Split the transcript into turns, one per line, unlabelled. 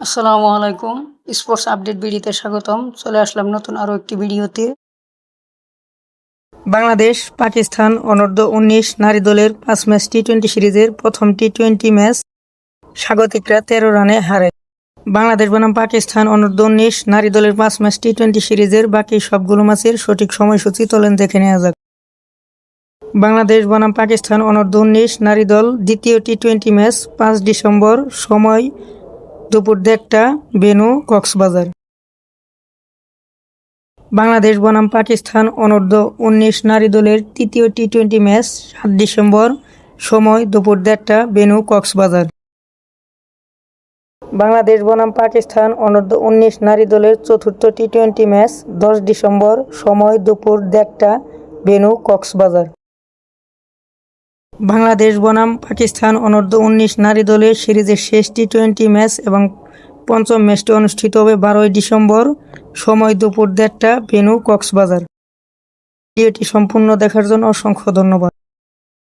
আসসালামু আলাইকুম। Sports update ভিডিওতে স্বাগতম। চলে আসলাম নতুন আরও একটি ভিডিওতে। বাংলাদেশ, পাকিস্তান, অনূর্ধ্ব উনিশ নারী দলের পাঁচ ম্যাচ টি টোয়েন্টি সিরিজের প্রথম টি টোয়েন্টি ম্যাচ স্বাগতিকরা তেরো রানে হারে। বাংলাদেশ বনাম পাকিস্তান, অনূর্ধ্ব উনিশ নারী দলের পাঁচ ম্যাচ টি টোয়েন্টি সিরিজের বাকি সবগুলো ম্যাচের সঠিক সময়সূচি তোলেন দেখে নেওয়া যাক। বাংলাদেশ বনাম পাকিস্তান, অনূর্ধ্ব উনিশ নারী দল দ্বিতীয় টি টোয়েন্টি ম্যাচ পাঁচ ডিসেম্বর সময় দুপুর দেড়টা, বেনু, কক্সবাজার। বাংলাদেশ, বনাম, পাকিস্তান, অনূর্ধ্ব উনিশ নারী দলের তৃতীয় টি টোয়েন্টি ম্যাচ সাত ডিসেম্বর সময় দুপুর দেড়টা, বেনু, কক্সবাজার। বাংলাদেশ, বনাম, পাকিস্তান, অনূর্ধ্ব উনিশ নারী দলের চতুর্থ টি টোয়েন্টি ম্যাচ দশ ডিসেম্বর সময় দুপুর দেড়টা, বেনু, কক্সবাজার। বাংলাদেশ বনাম, পাকিস্তান অনূর্ধ্ব উনিশ নারী দলের সিরিজের শেষ টি টোয়েন্টি ম্যাচ এবং পঞ্চম ম্যাচটি অনুষ্ঠিত হবে বারোই ডিসেম্বর সময় দুপুর দেড়টা বেনু কক্সবাজার। ভিডিওটি সম্পূর্ণ দেখার জন্য অসংখ্য ধন্যবাদ।